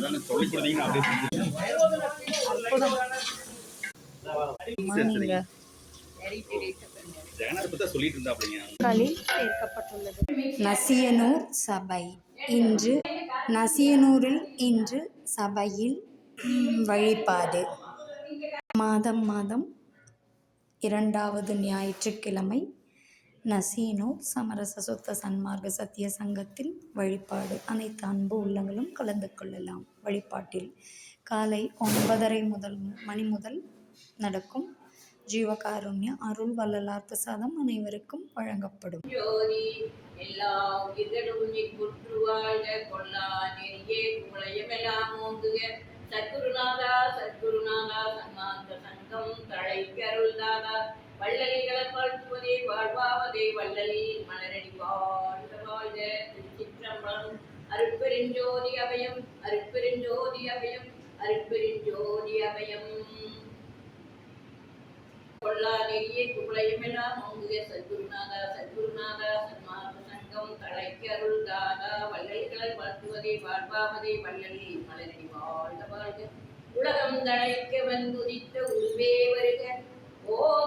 தானே சொல்லிக் கொடுத்தீங்கன்னா அப்படியே நசியனூர் சபை. இன்று நசியனூரில் இன்று சபையில் ம், வழிபாடு. மாதம் மாதம் இரண்டாவது ஞாயிற்றுக்கிழமை நசீனோ சமரச சுத்த சன்மார்க்க சத்திய சங்கத்தில் வழிபாடு. அனைத்து அன்பு உள்ளங்களும் கலந்து கொள்ளலாம். வழிபாட்டில் காலை ஒன்பதரை முதல் மணி முதல் நடக்கும் ஜீவகாருண்ய அருள் வள்ளலார் பிரசாதம் அனைவருக்கும் வழங்கப்படும். எல்லா உயிர்களும் வாழ்க. நெறியே குளையமெல்லாம் ஓங்குக. சத்குருநாதா சத்குருநாதா சன்மார்க்க சங்கம் தழைக்கருள்தாதா வள்ளலிகள வாழ்த்துவதே வாழ்வாவதே வள்ளலில் மலரடி வாழ்க வாழ்க. திருச்சிற்றம்பலம் அருட்பெருஞ்சோதி அபயம் அருட்பெருஞ்சோதி அபயம் அருட்பெருஞ்சோதி அபயம். கொல்லா நெறியே குவளையமெல்லாம் ஓங்குக. சத்குருநாதா சத்குருநாதா சன்மார்க்க சங்கம் தலைக்கு அருள் தாதா வள்ளல்களை வாழ்த்துவதே வாழ்வாவதே வள்ளலில் மலரடி வாழ்க வாழ்க. உலகம் தழைக்க வந்துதித்த உருவே வருக. ஓ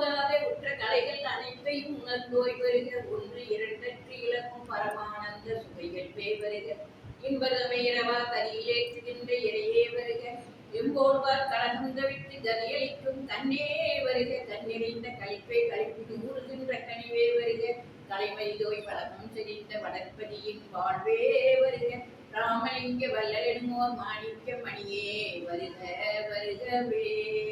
அனைத்தையும் வருக ஒன்று இரண்டற்று இழக்கும் பரமானந்த சுவையற்பே வருக. இன்பதமேரவா கரியிலேற்றுகின்ற இறையே வருக. எம்போழ்வார் கலகம் விட்டு தனியளிக்கும் தன்னே வருக. தன்னிறைந்த கழிப்பை கழிப்பிட்டு ஊறுகின்ற கனிவே வருக. தலைமைதோய் பழகம் செறிந்த வடற்பதியின் வாழ்வே வருக. ராமலிங்க வல்லரெனுமோ மாணிக்க மணியே வருக வருகவே.